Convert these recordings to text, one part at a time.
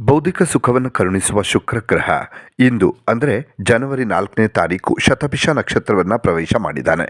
ಬೌದ್ಧಿಕ ಸುಖವನ್ನು ಕರುಣಿಸುವ ಶುಕ್ರ ಗ್ರಹ ಇಂದು, ಅಂದರೆ ಜನವರಿ ನಾಲ್ಕನೇ ತಾರೀಕು ಶತಭಿಷ ನಕ್ಷತ್ರವನ್ನು ಪ್ರವೇಶ ಮಾಡಿದ್ದಾನೆ.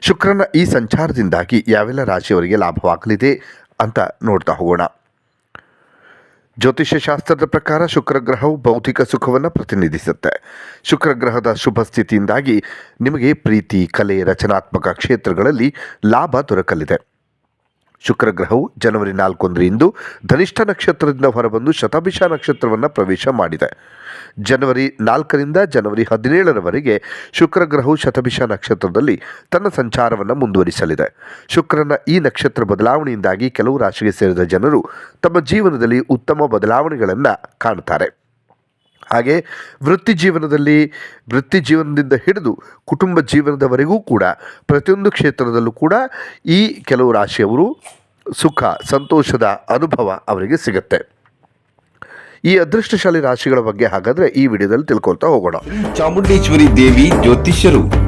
ಶುಕ್ರನ ಈ ಸಂಚಾರದಿಂದಾಗಿ ಯಾವೆಲ್ಲ ರಾಶಿಯವರಿಗೆ ಲಾಭವಾಗಲಿದೆ ಅಂತ ನೋಡ್ತಾ ಹೋಗೋಣ. ಜ್ಯೋತಿಷ್ಯ ಶಾಸ್ತ್ರದ ಪ್ರಕಾರ ಶುಕ್ರ ಗ್ರಹವು ಬೌದ್ಧಿಕ ಸುಖವನ್ನು ಪ್ರತಿನಿಧಿಸುತ್ತೆ. ಶುಕ್ರ ಗ್ರಹದ ಶುಭ ಸ್ಥಿತಿಯಿಂದಾಗಿ ನಿಮಗೆ ಪ್ರೀತಿ, ಕಲೆ, ರಚನಾತ್ಮಕ ಕ್ಷೇತ್ರಗಳಲ್ಲಿ ಲಾಭ ದೊರಕಲಿದೆ. ಶುಕ್ರ ಗ್ರಹವು ಜನವರಿ ನಾಲ್ಕೊಂದರ ಇಂದು ಧನಿಷ್ಠ ನಕ್ಷತ್ರದಿಂದ ಹೊರಬಂದು ಶತಭಿಷ ನಕ್ಷತ್ರವನ್ನು ಪ್ರವೇಶ ಮಾಡಿದೆ. ಜನವರಿ ನಾಲ್ಕರಿಂದ ಜನವರಿ ಹದಿನೇಳರವರೆಗೆ ಶುಕ್ರ ಗ್ರಹವು ಶತಭಿಷ ನಕ್ಷತ್ರದಲ್ಲಿ ತನ್ನ ಸಂಚಾರವನ್ನು ಮುಂದುವರಿಸಲಿದೆ. ಶುಕ್ರನ ಈ ನಕ್ಷತ್ರ ಬದಲಾವಣೆಯಿಂದಾಗಿ ಕೆಲವು ರಾಶಿಗೆ ಸೇರಿದ ಜನರು ತಮ್ಮ ಜೀವನದಲ್ಲಿ ಉತ್ತಮ ಬದಲಾವಣೆಗಳನ್ನು ಕಾಣುತ್ತಾರೆ ಹಾಗೆ ವೃತ್ತಿ ಜೀವನದಲ್ಲಿ, ವೃತ್ತಿ ಜೀವನದಿಂದ ಹಿಡಿದು ಕುಟುಂಬ ಜೀವನದವರೆಗೂ ಕೂಡ ಪ್ರತಿಯೊಂದು ಕ್ಷೇತ್ರದಲ್ಲೂ ಕೂಡ ಈ ಕೆಲವು ರಾಶಿಯವರು ಸುಖ, ಸಂತೋಷದ ಅನುಭವ ಅವರಿಗೆ ಸಿಗುತ್ತೆ. ಈ ಅದೃಷ್ಟಶಾಲಿ ರಾಶಿಗಳ ಬಗ್ಗೆ ಹಾಗಾದರೆ ಈ ವಿಡಿಯೋದಲ್ಲಿ ತಿಳ್ಕೊಳ್ತಾ ಹೋಗೋಣ. ಚಾಮುಂಡೇಶ್ವರಿ ದೇವಿ ಜ್ಯೋತಿಷ್ಯರು.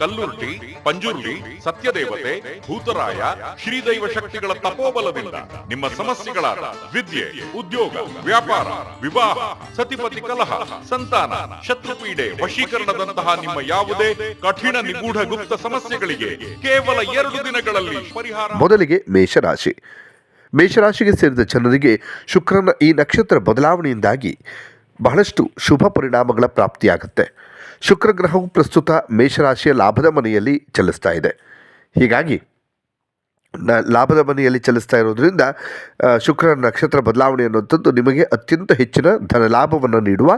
ಕಲ್ಲುರ್ಟಿ ಪಂಜುರ್ಲಿ ಸತ್ಯದೇವತೆ, ಭೂತರಾಯ, ಶ್ರೀದೈವ ಶಕ್ತಿಗಳ ತಪೋಬಲದಿಂದ ನಿಮ್ಮ ಸಮಸ್ಯೆಗಳಾದ ವಿದ್ಯೆ, ಉದ್ಯೋಗ, ವ್ಯಾಪಾರ, ವಿವಾಹ, ಸತಿಪತಿ ಕಲಹ, ಸಂತಾನ, ಶತ್ರುಪೀಡೆ, ವಶೀಕರಣದಂತಹ ನಿಮ್ಮ ಯಾವುದೇ ಕಠಿಣ ನಿಗೂಢ ಗುಪ್ತ ಸಮಸ್ಯೆಗಳಿಗೆ ಕೇವಲ ಎರಡು ದಿನಗಳಲ್ಲಿ ಪರಿಹಾರ ಮೊದಲಿಗೆ ಮೇಷರಾಶಿ. ಮೇಷರಾಶಿಗೆ ಸೇರಿದ ಜನರಿಗೆ ಶುಕ್ರನ ಈ ನಕ್ಷತ್ರ ಬದಲಾವಣೆಯಿಂದಾಗಿ ಬಹಳಷ್ಟು ಶುಭ ಪರಿಣಾಮಗಳ ಪ್ರಾಪ್ತಿಯಾಗುತ್ತೆ. ಶುಕ್ರ ಗ್ರಹವು ಪ್ರಸ್ತುತ ಮೇಷರಾಶಿಯ ಲಾಭದ ಮನೆಯಲ್ಲಿ ಚಲಿಸ್ತಾ ಇದೆ. ಹೀಗಾಗಿ, ನ ಲಾಭದ ಮನೆಯಲ್ಲಿ ಚಲಿಸ್ತಾ ಇರೋದ್ರಿಂದ ಶುಕ್ರ ನಕ್ಷತ್ರ ಬದಲಾವಣೆ ಅನ್ನುವಂಥದ್ದು ನಿಮಗೆ ಅತ್ಯಂತ ಹೆಚ್ಚಿನ ಧನ ಲಾಭವನ್ನು ನೀಡುವ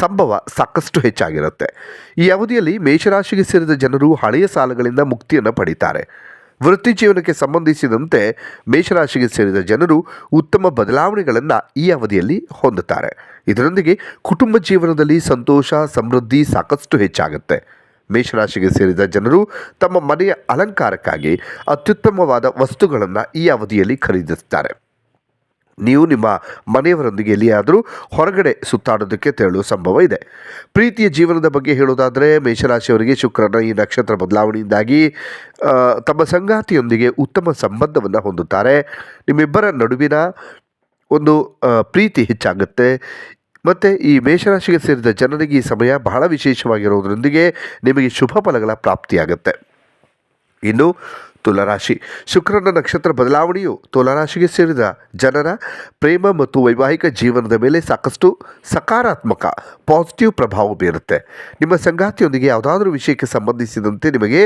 ಸಂಭವ ಸಾಕಷ್ಟು ಹೆಚ್ಚಾಗಿರುತ್ತೆ. ಈ ಅವಧಿಯಲ್ಲಿ ಮೇಷರಾಶಿಗೆ ಸೇರಿದ ಜನರು ಹಳೆಯ ಸಾಲಗಳಿಂದ ಮುಕ್ತಿಯನ್ನು ಪಡೀತಾರೆ. ವೃತ್ತಿ ಜೀವನಕ್ಕೆ ಸಂಬಂಧಿಸಿದಂತೆ ಮೇಷರಾಶಿಗೆ ಸೇರಿದ ಜನರು ಉತ್ತಮ ಬದಲಾವಣೆಗಳನ್ನು ಈ ಅವಧಿಯಲ್ಲಿ ಹೊಂದುತ್ತಾರೆ. ಇದರೊಂದಿಗೆ ಕುಟುಂಬ ಜೀವನದಲ್ಲಿ ಸಂತೋಷ, ಸಮೃದ್ಧಿ ಸಾಕಷ್ಟು ಹೆಚ್ಚಾಗುತ್ತೆ. ಮೇಷರಾಶಿಗೆ ಸೇರಿದ ಜನರು ತಮ್ಮ ಮನೆಯ ಅಲಂಕಾರಕ್ಕಾಗಿ ಅತ್ಯುತ್ತಮವಾದ ವಸ್ತುಗಳನ್ನು ಈ ಅವಧಿಯಲ್ಲಿ ಖರೀದಿಸ್ತಾರೆ ನೀವು ನಿಮ್ಮ ಮನೆಯವರೊಂದಿಗೆ ಎಲ್ಲಿಯಾದರೂ ಹೊರಗಡೆ ಸುತ್ತಾಡೋದಕ್ಕೆ ತೆರಳುವ ಸಂಭವ ಇದೆ. ಪ್ರೀತಿಯ ಜೀವನದ ಬಗ್ಗೆ ಹೇಳೋದಾದರೆ ಮೇಷರಾಶಿಯವರಿಗೆ ಶುಕ್ರನ ಈ ನಕ್ಷತ್ರ ಬದಲಾವಣೆಯಿಂದಾಗಿ ತಮ್ಮ ಸಂಗಾತಿಯೊಂದಿಗೆ ಉತ್ತಮ ಸಂಬಂಧವನ್ನು ಹೊಂದುತ್ತಾರೆ. ನಿಮ್ಮಿಬ್ಬರ ನಡುವಿನ ಒಂದು ಪ್ರೀತಿ ಹೆಚ್ಚಾಗುತ್ತೆ. ಮತ್ತು ಈ ಮೇಷರಾಶಿಗೆ ಸೇರಿದ ಜನರಿಗೆ ಈ ಸಮಯ ಬಹಳ ವಿಶೇಷವಾಗಿರೋದ್ರೊಂದಿಗೆ ನಿಮಗೆ ಶುಭ ಫಲಗಳ ಪ್ರಾಪ್ತಿಯಾಗುತ್ತೆ. ಇನ್ನು ತುಲಾರಾಶಿ. ಶುಕ್ರನ ನಕ್ಷತ್ರ ಬದಲಾವಣೆಯು ತುಲಾರಾಶಿಗೆ ಸೇರಿದ ಜನರ ಪ್ರೇಮ ಮತ್ತು ವೈವಾಹಿಕ ಜೀವನದ ಮೇಲೆ ಸಾಕಷ್ಟು ಸಕಾರಾತ್ಮಕ ಪಾಸಿಟಿವ್ ಪ್ರಭಾವ ಬೀರುತ್ತೆ. ನಿಮ್ಮ ಸಂಗಾತಿಯೊಂದಿಗೆ ಯಾವುದಾದ್ರೂ ವಿಷಯಕ್ಕೆ ಸಂಬಂಧಿಸಿದಂತೆ ನಿಮಗೆ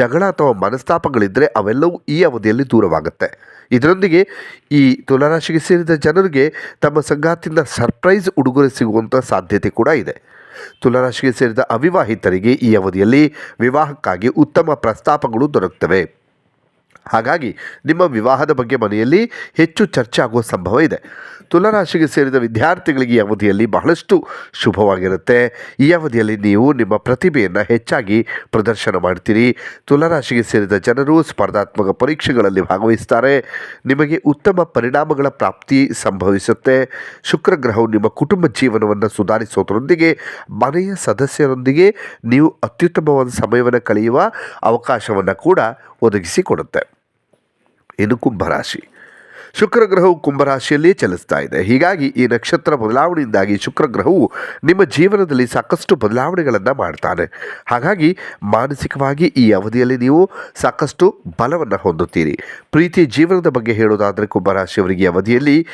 ಜಗಳ ಅಥವಾ ಮನಸ್ತಾಪಗಳಿದ್ದರೆ ಅವೆಲ್ಲವೂ ಈ ಅವಧಿಯಲ್ಲಿ ದೂರವಾಗುತ್ತೆ. ಇದರೊಂದಿಗೆ ಈ ತುಲಾರಾಶಿಗೆ ಸೇರಿದ ಜನರಿಗೆ ತಮ್ಮ ಸಂಗಾತಿಯಿಂದ ಸರ್ಪ್ರೈಸ್ ಉಡುಗೊರೆ ಸಿಗುವಂಥ ಸಾಧ್ಯತೆ ಕೂಡ ಇದೆ. ತುಲಾರಾಶಿಗೆ ಸೇರಿದ ಅವಿವಾಹಿತರಿಗೆ ಈ ಅವಧಿಯಲ್ಲಿ ವಿವಾಹಕ್ಕಾಗಿ ಉತ್ತಮ ಪ್ರಸ್ತಾಪಗಳು ದೊರಕುತ್ತವೆ ಹಾಗಾಗಿ ನಿಮ್ಮ ವಿವಾಹದ ಬಗ್ಗೆ ಮನೆಯಲ್ಲಿ ಹೆಚ್ಚು ಚರ್ಚೆ ಆಗುವ ಸಂಭವ ಇದೆ. ತುಲಾರಾಶಿಗೆ ಸೇರಿದ ವಿದ್ಯಾರ್ಥಿಗಳಿಗೆ ಈ ಅವಧಿಯಲ್ಲಿ ಬಹಳಷ್ಟು ಶುಭವಾಗಿರುತ್ತೆ. ಈ ಅವಧಿಯಲ್ಲಿ ನೀವು ನಿಮ್ಮ ಪ್ರತಿಭೆಯನ್ನು ಹೆಚ್ಚಾಗಿ ಪ್ರದರ್ಶನ ಮಾಡ್ತೀರಿ. ತುಲಾರಾಶಿಗೆ ಸೇರಿದ ಜನರು ಸ್ಪರ್ಧಾತ್ಮಕ ಪರೀಕ್ಷೆಗಳಲ್ಲಿ ಭಾಗವಹಿಸ್ತಾರೆ. ನಿಮಗೆ ಉತ್ತಮ ಪರಿಣಾಮಗಳ ಪ್ರಾಪ್ತಿ ಸಂಭವಿಸುತ್ತೆ. ಶುಕ್ರ ಗ್ರಹವು ನಿಮ್ಮ ಕುಟುಂಬ ಜೀವನವನ್ನು ಸುಧಾರಿಸೋದರೊಂದಿಗೆ, ಮನೆಯ ಸದಸ್ಯರೊಂದಿಗೆ ನೀವು ಅತ್ಯುತ್ತಮವಾದ ಸಮಯವನ್ನು ಕಳೆಯುವ ಅವಕಾಶವನ್ನು ಕೂಡ ಒದಗಿಸಿಕೊಡುತ್ತೆ. ಇನ್ನು ಕುಂಭರಾಶಿ. ಶುಕ್ರ ಗ್ರಹವು ಕುಂಭರಾಶಿಯಲ್ಲಿಯೇ ಚಲಿಸ್ತಾ ಇದೆ. ಹೀಗಾಗಿ ಈ ನಕ್ಷತ್ರ ಬದಲಾವಣೆಯಿಂದಾಗಿ ಶುಕ್ರ ಗ್ರಹವು ನಿಮ್ಮ ಜೀವನದಲ್ಲಿ ಸಾಕಷ್ಟು ಬದಲಾವಣೆಗಳನ್ನು ಮಾಡ್ತಾನೆ. ಹಾಗಾಗಿ ಮಾನಸಿಕವಾಗಿ ಈ ಅವಧಿಯಲ್ಲಿ ನೀವು ಸಾಕಷ್ಟು ಬಲವನ್ನು ಹೊಂದುತ್ತೀರಿ. ಪ್ರೀತಿ ಜೀವನದ ಬಗ್ಗೆ ಹೇಳೋದಾದರೆ ಕುಂಭರಾಶಿಯವರಿಗೆ ಅವಧಿಯಲ್ಲಿ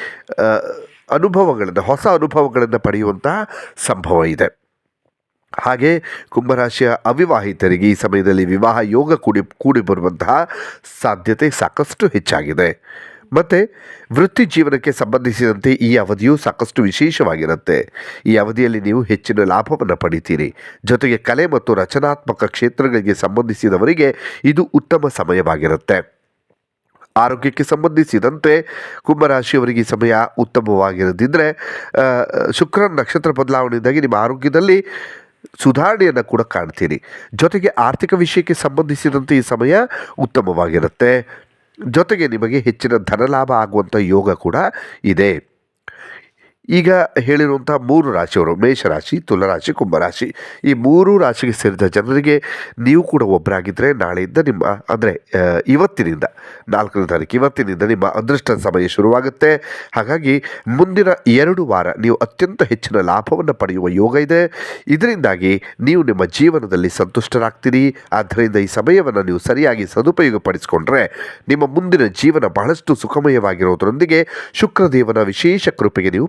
ಅನುಭವಗಳನ್ನು, ಹೊಸ ಅನುಭವಗಳನ್ನು ಪಡೆಯುವಂತಹ ಸಂಭವ ಇದೆ. ಹಾಗೆ ಕುಂಭರಾಶಿಯ ಅವಿವಾಹಿತರಿಗೆ ಈ ಸಮಯದಲ್ಲಿ ವಿವಾಹ ಯೋಗ ಕೂಡಿ ಕೂಡಿ ಬರುವಂತಹ ಸಾಧ್ಯತೆ ಸಾಕಷ್ಟು ಹೆಚ್ಚಾಗಿದೆ. ಮತ್ತು ವೃತ್ತಿ ಜೀವನಕ್ಕೆ ಸಂಬಂಧಿಸಿದಂತೆ ಈ ಅವಧಿಯು ಸಾಕಷ್ಟು ವಿಶೇಷವಾಗಿರುತ್ತೆ. ಈ ಅವಧಿಯಲ್ಲಿ ನೀವು ಹೆಚ್ಚಿನ ಲಾಭವನ್ನು ಪಡಿತೀರಿ. ಜೊತೆಗೆ ಕಲೆ ಮತ್ತು ರಚನಾತ್ಮಕ ಕ್ಷೇತ್ರಗಳಿಗೆ ಸಂಬಂಧಿಸಿದವರಿಗೆ ಇದು ಉತ್ತಮ ಸಮಯವಾಗಿರುತ್ತೆ. ಆರೋಗ್ಯಕ್ಕೆ ಸಂಬಂಧಿಸಿದಂತೆ ಕುಂಭರಾಶಿಯವರಿಗೆ ಸಮಯ ಉತ್ತಮವಾಗಿರದಿದ್ದರೆ ಶುಕ್ರ ನಕ್ಷತ್ರ ಬದಲಾವಣೆಯಿಂದಾಗಿ ನಿಮ್ಮ ಆರೋಗ್ಯದಲ್ಲಿ ಸುಧಾರಣೆಯನ್ನು ಕೂಡ ಕಾಣ್ತೀರಿ ಜೊತೆಗೆ ಆರ್ಥಿಕ ವಿಷಯಕ್ಕೆ ಸಂಬಂಧಿಸಿದಂತೆ ಈ ಸಮಯ ಉತ್ತಮವಾಗಿರುತ್ತೆ. ಜೊತೆಗೆ ನಿಮಗೆ ಹೆಚ್ಚಿನ ಧನಲಾಭ ಆಗುವಂಥ ಯೋಗ ಕೂಡ ಇದೆ. ಈಗ ಹೇಳಿರುವಂಥ ಮೂರು ರಾಶಿಯವರು ಮೇಷರಾಶಿ ತುಲರಾಶಿ ಕುಂಭರಾಶಿ ಈ ಮೂರು ರಾಶಿಗೆ ಸೇರಿದ ಜನರಿಗೆ ನೀವು ಕೂಡ ಒಬ್ಬರಾಗಿದ್ದರೆ ನಾಳೆಯಿಂದ ನಿಮ್ಮ, ಅಂದರೆ ಇವತ್ತಿನಿಂದ, ನಾಲ್ಕನೇ ತಾರೀಕು ಇವತ್ತಿನಿಂದ ನಿಮ್ಮ ಅದೃಷ್ಟ ಸಮಯ ಶುರುವಾಗುತ್ತೆ. ಹಾಗಾಗಿ ಮುಂದಿನ ಎರಡು ವಾರ ನೀವು ಅತ್ಯಂತ ಹೆಚ್ಚಿನ ಲಾಭವನ್ನು ಪಡೆಯುವ ಯೋಗ ಇದೆ. ಇದರಿಂದಾಗಿ ನೀವು ನಿಮ್ಮ ಜೀವನದಲ್ಲಿ ಸಂತುಷ್ಟರಾಗ್ತೀರಿ. ಆದ್ದರಿಂದ ಈ ಸಮಯವನ್ನು ನೀವು ಸರಿಯಾಗಿ ಸದುಪಯೋಗಪಡಿಸಿಕೊಂಡ್ರೆ ನಿಮ್ಮ ಮುಂದಿನ ಜೀವನ ಬಹಳಷ್ಟು ಸುಖಮಯವಾಗಿರೋದರೊಂದಿಗೆ ಶುಕ್ರದೇವನ ವಿಶೇಷ ಕೃಪೆಗೆ ನೀವು